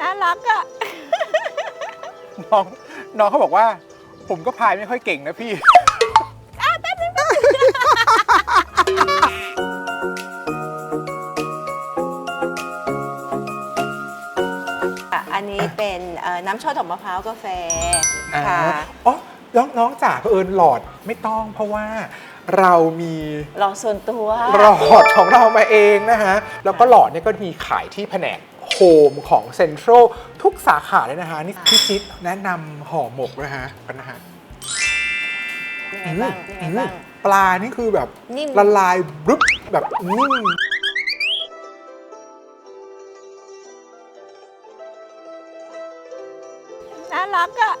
น่ารักอะ น้องน้องเขาบอกว่า ผมก็พายไม่ค่อยเก่งนะพี่ อะอันนี้เป็นเอ่อน้ำช็อตดอกมะพร้าวกาแฟอ่าค่ะอ๋อน้องน้องจ๋าเผอิญหลอดไม่ต้องเพราะว่าเรามีรอส่วนตัว หลอดของเรามาเองนะฮะ แล้วก็หลอดเนี่ยก็มีขายที่แผนก โฮมของเซ็นทรัลทุกสาขาเลยนะฮะ นี่พี่จิ๊บแนะนำห่อหมกนะฮะกันนะฮะยังไงบ้างยังไงบ้าง ปลานี่คือแบบนิ่ม ละลายบรึบแบบนิ่ม น่ารักอะ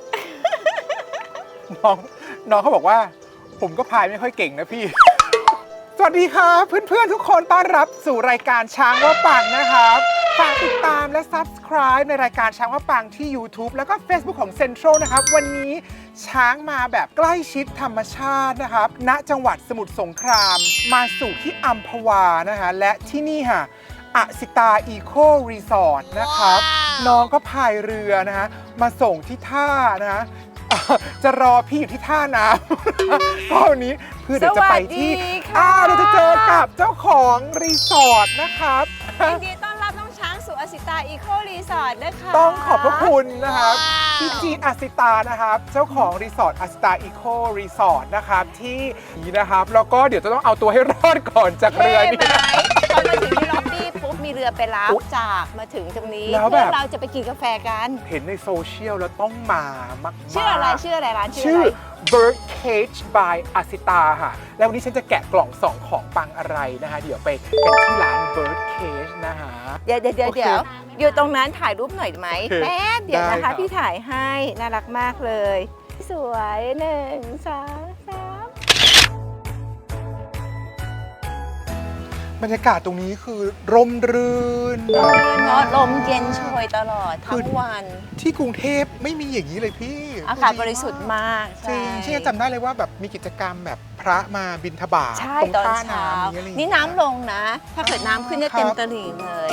น้องน้องเขาบอกว่า ผมก็พายไม่ค่อยเก่งนะพี่ สวัสดีครับ เพื่อนๆ ทุกคนต้อนรับสู่รายการช้างว่าปังนะครับ ฝากติดตามและ Subscribe ในรายการช้างว่าปังที่ YouTube แล้วก็ Facebook ของ Central นะครับ วันนี้ช้างมาแบบใกล้ชิดธรรมชาตินะครับณจังหวัดสมุทรสงคราม มาสู่ที่อัมพวานะฮะและที่นี่ค่ะอสิตาอีโครีสอร์ทนะครับ น้องก็พายเรือนะฮะมาส่งที่ท่านะฮะอะจะรอพี่อยู่ที่ท่าน้ำ ก็วันนี้เพื่อเดี๋ยวจะไปที่สวัสดีค่ะอ้าวเราจะเจอกับเจ้าของรีสอร์ทนะครับ ยินดีต้อนรับน้องช้าง สู่อสิตาอีโครีสอร์ทนะคะต้องขอบพระคุณนะครับพี่จีนอสิตานะครับเจ้าของรีสอร์ทอสิตาอีโครีสอร์ทนะครับที่นี่นะครับแล้วก็เดี๋ยวจะต้องเอาตัวให้รอดก่อนจากเท่เรือไหมนี่ตอนมาถึงที่ล็อบบี้ปุ๊บมี เรือไปรับอุ๊ยจากมาถึงตรงนี้แล้วแบบ เพื่อเราจะไปกินกาแฟกัน เห็นในโซเชียลแล้วต้องมามากๆชื่ออะไรชื่ออะไรร้านชื่อชื่อ อะไร Bird Cage by อสิตาค่ะ แล้ววันนี้ฉันจะแกะกล่องสองของปังอะไรนะคะ เดี๋ยวไปกันที่ร้าน Bird Cage นะคะ เดี๋ยวเดี๋ยวเดี๋ยวโอเคเดี๋ยวอยู่ตรงนั้นถ่ายรูปหน่อยไหมโอเคแป๊บเดี๋ยวได้นะครัคะบ พี่ถ่ายให้น่ารักมากเลย สวยหนึ่งสอง บรรยากาศตรงนี้คือร่มรื่นเออเนาะลมเย็นโชยตลอดคืทั้องวัน ที่กรุงเทพไม่มีอย่างนี้เลยพี่อากาศบริสุทธิ์มากจริงใช่ที่ยังจำได้เลยว่าแบบมีกิจกรรมแบบพระมาบินทบาทใช่ตรงตอนท่าเช้าน้ำอย่างเงี้ยอะไรอย่างนี่เงี้ยน้ำลงนะ ถ้าเกิดน้ำขึ้นเนี่ยครับเต็มตลิ่งเลย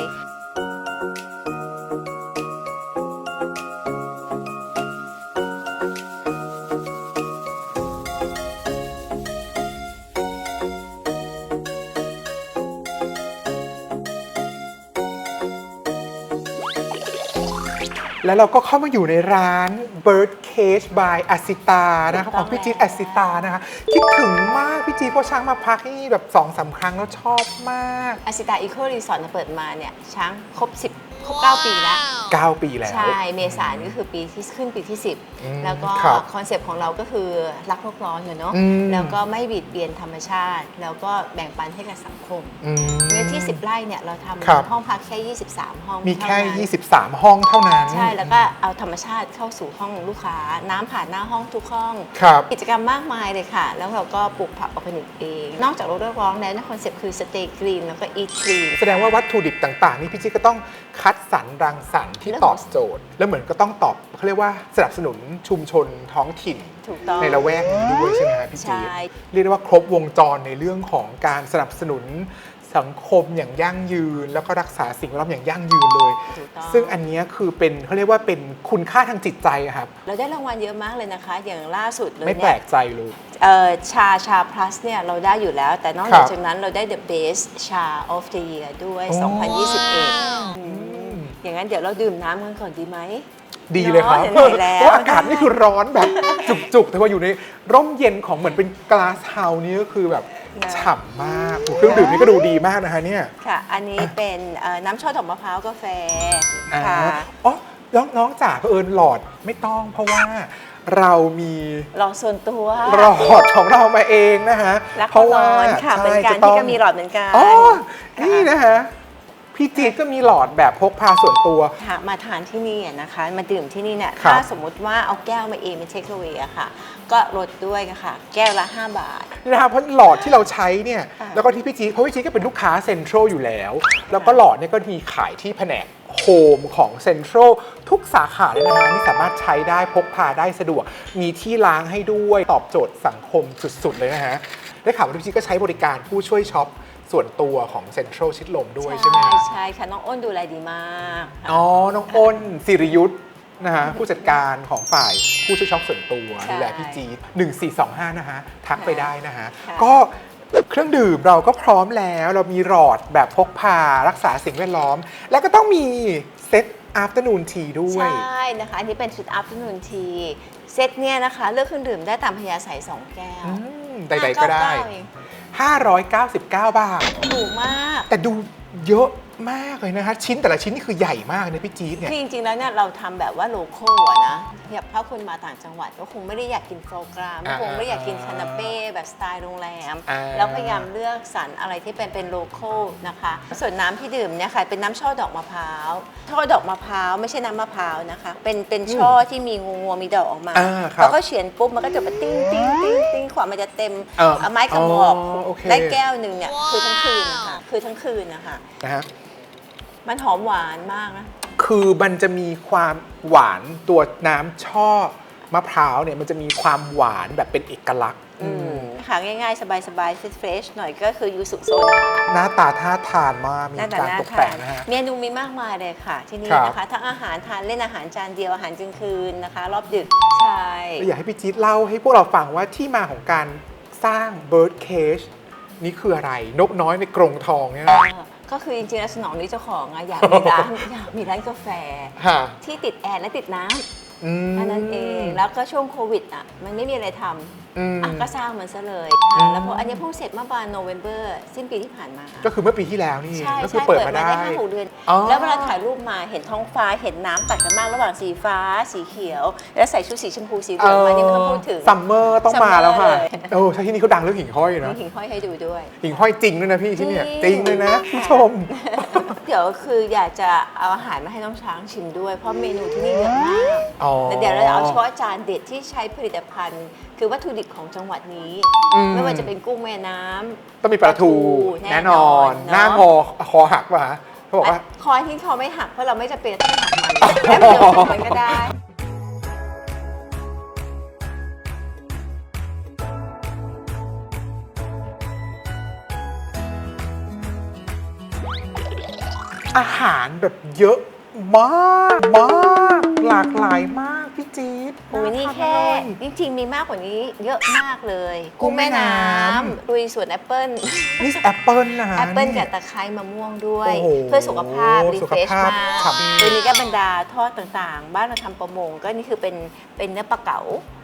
แล้วเราก็เข้ามาอยู่ในร้าน Bird Cage by อสิตานะครับถูกต้ขอองงพี่จี๊ดอสิตานะคะ คิดถึงมาก พี่จี๊ดเพราะช้างมาพักที่นี่แบบสองสามครั้งแล้วชอบมากอาสิตาอีโครีสอร์ทเปิดมาเนี่ยช้างครบ 10 ครบ9 ปีแล้ว 9 ปีแล้ว ใช่ เมษายนก็คือปีที่ขึ้นปีที่อืม10 แล้วก็ครับคอนเซปต์ของเราก็คือรักโลกร้อนอยู่เนาะ อืม แล้วก็ไม่บิดเบียนธรรมชาติ แล้วก็แบ่งปันให้กับสังคม อืม เนื้อที่ 10 ไร่เนี่ยเราทครับำห้องพักแค่ 23 ห้องมีแค่ เท่านั้น23 ห้องเท่านั้นใช่ แล้วก็เอาธรรมชาติเข้าสู่ห้องลูกค้า น้ำผ่านหน้าห้องทุกห้อง ครับ กิจกรรมมากมายเลยค่ะ แล้วเราก็ปลูกผักออร์แกนิกเอง นอกจากโรคร้องแล้วนะคอนเซ็ปต์คือ stay green แล้วก็ eat clean แสดงว่าวัตถุดิบต่าง ๆ นี่พี่จิ๊กก็ต้องคัดสรรรังสรรค์ที่เรื่องตขอองบโจทย์ แล้วเหมือนก็ต้องตอบเขาเรียกว่าสนับสนุนชุมชนท้องถิ่นถูกต้องในละแวกนี้ด้วยใช่ไหมครับพี่จี๊ดใช่เรียกได้ว่าครบวงจรในเรื่องของการสนับสนุนสังคมอย่างยั่งยืน แล้วก็รักษาสิ่งแวดล้อมอย่างยั่งยืนเลยถูกต้องซึ่งอันเนี้ยคือเป็นเขาเรียกว่าเป็นคุณค่าทางจิตใจอะครับ เราได้รางวัลเยอะมากเลยนะคะ อย่างล่าสุดเลยไม่แปลเนี่ยกใจเลยเอ่อชาชา plus เนี่ยเราได้อยู่แล้ว แต่นอกครัจากบจากนั้นเราได้ the best ชา of the year ด้วยโอ้2021 อืมอย่างนั้นเดี๋ยวเราดื่มน้ำกันก่อนดีไหม ดีเลยครับเนาะเห็นไหนแล้ว เพราะอากาศนี่คือร้อนแบบ จุกๆ แต่ว่าอยู่ในร่มเย็นของเหมือนเป็นกลาสเฮาส์นี่ก็คือแบบฉ่ำมากโอ้เครื่องดื่มนี่ก็ดูดีมากนะคะเนี่ย ค่ะ อันนี้เป็นเอ่อน้ำช็อตดอกมะพร้าวกาแฟอ่าค่ะ อ๋อน้องน้องจ๋าเผอิญหลอดไม่ต้องเพราะว่าเรามีรอส่วนตัวหลอดของเรามาเองนะคะรักเพราะว่าร้อนค่ะเหมือนกันใช่จะต้ที่งก็มีหลอดเหมือนกัน อ๋อ นี่นะคะ พี่จี๊ดก็มีหลอดแบบพกพาส่วนตัว ค่ะมาทานที่นี่อะนะคะ มาดื่มที่นี่เนี่ยครับ ถ้าสมมุติว่าเอาแก้วมาเองเป็นเทคเวอะค่ะ ก็ลดด้วยค่ะ แก้วละ 5 บาท นะครับเพราะหลอดที่เราใช้เนี่ย ค่ะ แล้วก็ที่พี่จี๊ดเพราะพี่จี๊ดก็เป็นลูกค้าเซ็นทรัลอยู่แล้ว แล้วก็หลอดเนี่ยก็มีขายที่แผนกโฮมของเซ็นทรัลทุกสาขาเลยนะคะนี่สามารถใช้ได้พกพาได้สะดวก มีที่ล้างให้ด้วยตอบโจทย์สังคมสุดๆเลยนะฮะได้ข่าวว่าพี่จี๊ดก็ใช้บริการผู้ช่วยช็อป ส่วนตัวของเซ็นทรัลชิดลมด้วยใช่ไหมฮะใช่ค่ะน้องอ้นดูแลดีมากค่ะอ๋อน้องอ้นสิริยุทธ์นะฮะผู้จัดการของฝ่ายผู้ช่วยช็อปส่วนตัวใช่ดูแลพี่จี๊ด1425 นะฮะทักไปได้นะฮะค่ะก็เครื่องดื่มเราก็พร้อมแล้วเรามีหลอดแบบพกพารักษาสิ่งแวดล้อม แล้วก็ต้องมีเซต afternoon tea ด้วย ใช่นะคะ อันนี้เป็นชุด afternoon tea เซตเนี่ยนะคะ เลือกเครื่องดื่มได้ตามพยาใส่สองแก้วอืม ใดๆก็ได้599เอง599 บาท ถูกมาก แต่ดูเยอะ มากเลยนะคะชิ้นแต่ละชิ้นนี่คือใหญ่มากเลยพี่จี๊ดเนี่ย คือจริงๆแล้วเนี่ยเราทำแบบว่าโลโก้อะนะเนี่ยถ้าคนมาต่างจังหวัดก็คงไม่ได้อยากกินโฟกราอ่าคงไม่ได้อยากกินคานาเป้แบบสไตล์โรงแรม อ่า แล้วพยายามเลือกสรรอะไรที่เป็นเป็นโลโก้นะคะ ส่วนน้ำที่ดื่มเนี่ยค่ะเป็นน้ำช่อดอกมะพร้าวช่อดอกมะพร้าวไม่ใช่น้ำมะพร้าวนะคะ เป็นเป็นช่อที่มีงูงวมีดอกออกมาอ่าครับแล้วก็เฉียนปุ๊บมันก็จะมาติ้งติ้งติ้งติ้งขวามันจะเต็มเออเอาไม้กระบอกอ๋อโอเค ได้แก้วหนึ่งเนี่ยคือทั้งคืนนะคะคือทั้งคืนนะคะ นะฮะ มันหอมหวานมากนะ คือมันจะมีความหวานตัวน้ำช่อมะพร้าวเนี่ยมันจะมีความหวานแบบเป็นเอกลักษณ์อืมหาง่ายๆ สบายๆเฟรชๆหน่อยก็คือยูสุโซดา หน้าตาท่าทานมากมีหน้าตาการน่าตกทาแต่งนนะฮะ เมนูมีมากมายเลยค่ะ ที่นี่ครับนะคะทั้งอาหารทานเล่นอาหารจานเดียวอาหารกลางคืนนะคะ รอบดึกใช่อยากให้พี่จี๊ดเล่าให้พวกเราฟังว่าที่มาของการสร้าง bird cage นี่คืออะไร นกน้อยในกรงทองเนี่ยเออ ก็คือจริงๆแล้วสนองนี้เจ้าของอะอยากมีร้าน อยากมีร้านกาแฟ ฮะที่ติดแอร์และติดน้อืมำแค่นั้นเองแล้วก็ช่วงโควิดอะมันไม่มีอะไรทำ อืม อะก็สร้างมันซะเลยอืมแล้วพออันนี้เพิ่งเสร็จเมื่อประมาณโนเวม ber สิ้นปีที่ผ่านมา ก็คือเมื่อปีที่แล้วนี่ใช่ก็คือใช่เปิดเปิดมามาได้ได้ ห้าหกเดือน อ๋อ แล้วเวลาถ่ายรูปมาเห็นท้องฟ้าเห็นน้ำตัดกันมากระหว่างสีฟ้า สีเขียว แล้วใส่ชุดสีชมพูสีเหลืองมานี่ไม่ต้องพูดถึง ซัมเมอร์ต้องมาแล้วค่ะ Summer เลย โอ้ใช่ที่นี่เขาดังเรื่องหิ่งห้อยมีนะหิ่งห้อยให้ดูด้วย หิ่งห้อยจริงด้วยนะพี่ที่เนี่ยจจริริงง เลยนะผู้ชม เดี๋ยวคืออยากจะเอาอาหารมาให้น้องช้างชิมด้วย เพราะเมนูที่นี่เยอะมากอ๋อ แต่เดี๋ยวเราเอาเฉพาะจานเด็ดที่ใช้ผลิตภัณฑ์ คือวัตถุดิบของจังหวัดนี้ อืม ไม่ว่าจะเป็นกุ้งแม่น้ำ ต้องมีปลาทูแน่แน่นนออนนเนอะ หน้างอคอหักป่ะฮะเขาบอกว่า คอยที่เขาไม่หักเพราะเราไม่จำเป็นต้องหักมันแค่เดียวหักมันก็ได้ อาหารแบบเยอะมากมาก หลากหลายมากพี่จี๊ดโอ้ยนี่แค่าทานจริงๆมีมากกว่านี้เยอะมากเลยกุ้งแม่น้ำำลุยสวนแอปเปิ้ลนี่แอปเปิลนะฮะแอปเปิ้ลนี่กับตะไคร้มะม่วงด้วยโอ้โหเพื่อสุขภาพรีสุเฟขรชภาพมากฉ่ำตัวนี้ก็บรรดาทอดต่างๆ บ้านเราทำประมงก็นี่คือเป็นเป็นเนื้อปลาเก๋า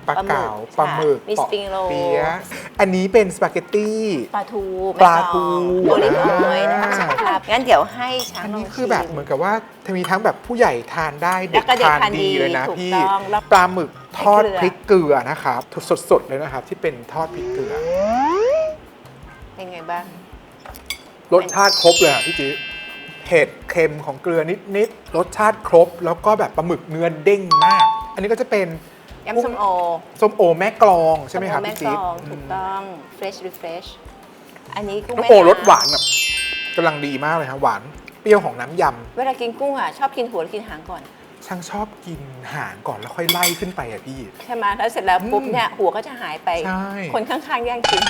ปลาเก๋าปลาหมึกค่ะมีสปริงโรลเปี๊ยะอันนี้เป็นสปาเกตตี้ปลาทูปลาทูโอลิฟออยล์นะคะอ่าสุขภาพงั้นเดี๋ยวให้ช้างอันลองนี้ชิมคือแบบเหมือนกับว่ามีทั้งแบบผู้ใหญ่ทานได้เด็กแล้วก็เด็กทานทานดีดีเลยนะถูกพี่ต้องแล้วปลาหมึกทอดพพริริกกเกเกลืลืออนะครับสดๆเลยนะครับที่เป็นทอดพริกเกลือเป็นไงบ้างรสชาติครบเลยอะพี่จิ๊เผ็ดเค็มของเกลือนิดๆรสชาติครบ แล้วก็แบบปลาหมึกเนื้อเด้งมาก อันนี้ก็จะเป็น ยำส้มโอส้มโอแม่กลองใช่ไหมครับส้โอแม่พี่จิ๊กบลองถูกต้อง fresh refresh อันนี้กุ้งส้มแม่โอน้ำรสหวานแบบกำลังดีมากเลยครับหวานเปรี้ยวของน้ำยเวลากินกุ้งอะชอบกินหัวหรือกินหางก่อนำช่างชอบกินหางก่อนแล้วค่อยไล่ขึ้นไปอะพี่ ใช่ไหมแล้วเสร็จแล้วปุ๊บอืมเนี่ยหัวก็จะหายไปใช่คนข้างๆแย่งกิน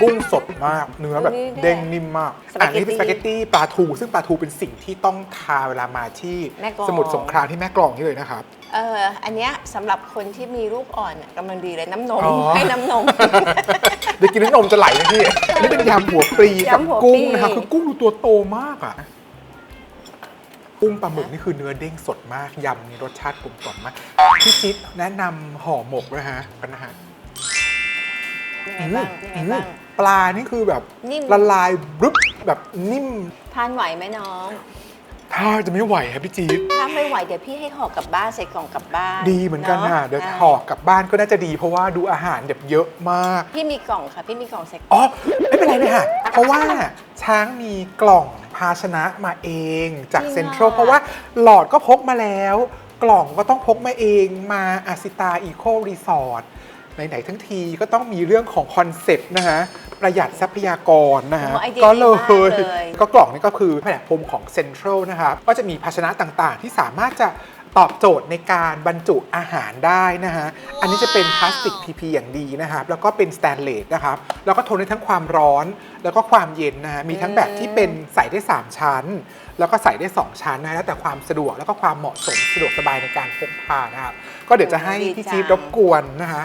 กุ้งสดมากเนื้อแบบนี่แหละเด้งนิ่มมากสปาอันเกตตี้นี้เป็นสปาเกตตี้ปลาทู ซึ่งปลาทูเป็นสิ่งที่ต้องทานเวลามาที่แม่กลองสมุทรสงครามที่แม่กลองนี่เลยนะครับเอออันเนี้ยสำหรับคนที่มีลูกอ่อนอะกำลังดีเลยน้ำนมอ๋อให้น้ำนมเดี๋ยวกินแล้วนมจะไหลนะพี่อันนี้เป็นยำหัวปลีกับยำหัวปลีกุ้งนะครับคือกุ้งดูตัวโตมากอะกุ้งปลาหมึกนี่คือเนื้อเด้งสดมากยำนี่รสชาติกลมกล่อมมากพี่จิ๊บแนะนำห่อหมกด้วยฮะกันนะฮะ ยังไงบ้างยังไงบ้าง ปลานี่คือแบบนิ่ม ละลายบรึบแบบนิ่มทานไหวไหมน้อง ถ้าจะไม่ไหวครับพี่จี๊บถ้าไม่ไหวเดี๋ยวพี่ให้ห่อกลับบ้านใส่กล่องกลับบ้านดีเหมือนกันค่ะาเดี๋ยวห่อกลับบ้านก็น่าจะดี เพราะว่าดูอาหารแบบเยอะมาก พี่มีกล่องค่ะพี่มีกล่องใส่อ๋อไม่เป็นไรเลยค่ะ เพราะว่าช้างมีกล่องภาชนะมาเองจากเซ็นทรัลเพราะว่าหลอดก็พกมาแล้ว กล่องก็ต้องพกมาเองมาอาซิตาอีโครีสอร์ท ไหนๆทั้งทีก็ต้องมีเรื่องของคอนเซ็ปต์นะฮะประหยัดทรัพยากรนะฮะโอ้ไอเดียก็เลดีมากยเลยก็กล่องนี้ก็คือแผนกพรมของเซ็นทรัลนะครับก็จะมีภาชนะต่างๆ ที่สามารถจะตอบโจทย์ในการบรรจุอาหารได้นะฮะ อันนี้จะเป็นพลาสติก PP อย่างดีนะครับ แล้วก็เป็นสแตนเลสนะครับ แล้วก็ทนได้ทั้งความร้อนแล้วก็ความเย็นนะฮะ มีทั้งแบบที่เป็นใส่ได้ 3 ชั้น แล้วก็ใส่ได้ 2 ชั้นนะแล้วแต่ความสะดวกแล้วก็ความเหมาะสมสะดวกสบายในการพกพานะครับ ก็เดี๋ยวจะให้พี่จี๊ดรบกวนนะฮะ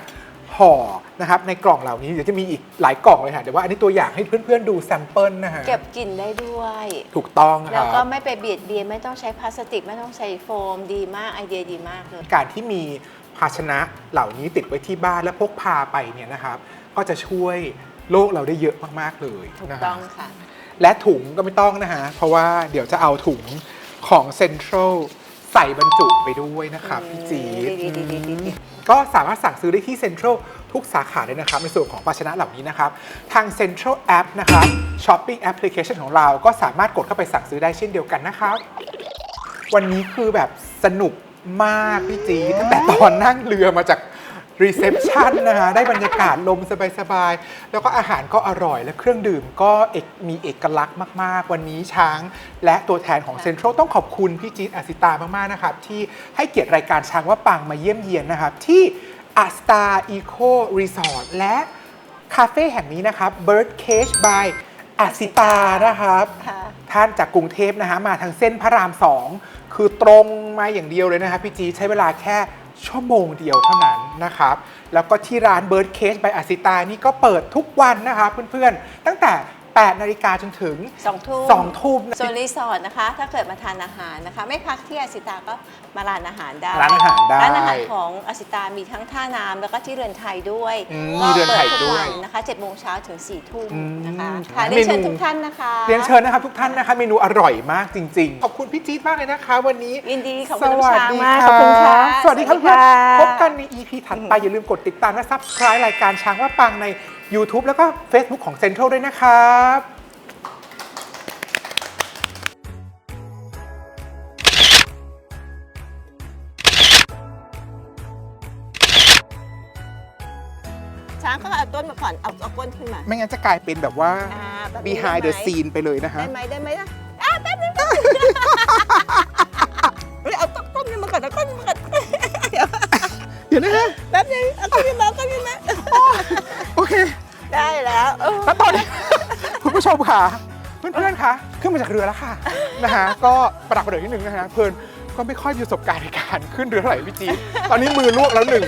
ห่อนะครับในกล่องเหล่านี้เดี๋ยวจะมีอีกหลายกล่องเลยค่ะเดี๋ยวว่าอันนี้ตัวอย่างให้เพื่อนๆดูแซมเปิลนะฮะเก็บกลิ่นได้ด้วย ถูกต้องคแล้รัวก็บไม่ไปเบียดเบียนไม่ต้องใช้พลาสติก ไม่ต้องใช้โฟมดีมากไอเดียดีมากเลย การที่มีภาชนะเหล่านี้ติดไว้ที่บ้านและพกพาไปเนี่ยนะครับก็จะช่วยโลกเราได้เยอะมากๆเลยถูกนะต้ฮะองค่ะ และถุงก็ไม่ต้องนะฮะเพราะว่าเดี๋ยวจะเอาถุงของเซ็นทรัลใส่บรรจุไปด้วยนะครับพี่จีดดีดีดีดีดี ก็สามารถสั่งซื้อได้ที่เซ็นทรัลทุกสาขาเลยนะครับ ในส่วนของภาชนะเหล่านี้นะครับ ทางเซ็นทรัลแอปนะครับช้อปปิ้งแอปพลิเคชันของเราก็สามารถกดเข้าไปสั่งซื้อได้เช่นเดียวกันนะครับ วันนี้คือแบบสนุกมากพี่จีตั้งแต่ตอนนั่งเรือมาจาก รีเซพชันนะฮะได้บรรยากาศลมสบายๆ แล้วก็อาหารก็อร่อยและเครื่องดื่มก็เอกมีเอกลักษณ์มาก ๆ วันนี้ช้าง และตัวแทนของเซ็นทรัลต้องขอบคุณพี่จี๊ดอาสิตามากๆนะครับที่ให้เกียรติรายการช้างว่าปังมาเยี่ยมเยียนนะครับที่อาสตาอีโครีสอร์ทและคาเฟ่แห่งนี้นะครับ Bird Cage by อาสิตานะครับค่ะท่านจากกรุงเทพนะฮะมาทางเส้นพระรามสองคือตรงมาอย่างเดียวเลยนะครับพี่จีใช้เวลาแค่ ชั่วโมงเดียวเท่านั้นนะครับ แล้วก็ที่ร้าน Bird Cage by อาสิตานี่ก็เปิดทุกวันนะคะเพื่อนๆ ตั้งแต่ 8นาฬิกาจนถึงสองทุ่ม2ทุ่มส่วนรีสอร์ทนะคะ ถ้าเกิดมาทานอาหารนะคะ ไม่พักที่อาสิตาก็มาร้านอาหารได้ ร้านอาหารได้ร้านอาหารของอาสิตามีทั้งท่าน้ำแล้วก็ที่เรือนไทยด้วยอืมก็มีเรือนไทยปิทุกด้วยนนะคะ7โมงเช้าถึง4ทุ่มอืมนะคะค่ะเมนูเรียนเชิญทุกท่านนะคะเรียนเชิญนะครับทุกท่านนะคะเมนูอร่อยมากจริง ๆ ขอบคุณพี่จี๊ดมากเลยนะคะ วันนี้ยินดีขอบสคุณน้ำวัสช้างดีมากคขอบคุณค่ะรับสวัสดีครับสวัสดีเพื่อนค่ะ พบกันใน EP ถัดไป อย่าลืมกดติดตามและ Subscribe รายการช้างว่าปังใน YouTube แล้วก็ Facebook ของ Central ด้วยนะครับช้างเขาเอาต้นมาก่อน เอาเอาก้นขึ้นมาไม่งั้นจะกลายเป็นแบบว่า อ่าแบบนี้ behind ได้ the ไหม scene ไปเลยนะฮะ ได้ไหมได้ไหมล่ะอะแป๊บนึงแป๊บนึงเฮ้ยเอาต้นต้นนี้มาก่อนเอาต้นนี้มาก่อนเดี๋ยวเดี๋ยวนะฮะ แป๊บนึงเอาต้นนี้มาเอาต้นนี้มาโอเค ได้แล้วเออ แล้วตอนนี้คุณ ผู้ชมค่ะ เพื่อนๆคะขึ้นมาจากเรือแล้วค่ะนะฮะก็ประดักประเดิดนิดนึงนะฮะเพื่อนก็ไม่ค่อยมีประสบการณ์ในการขึ้นเรือเท่าไหร่พี่จีดตอนนี้มือลวกแล้วหนึ่ง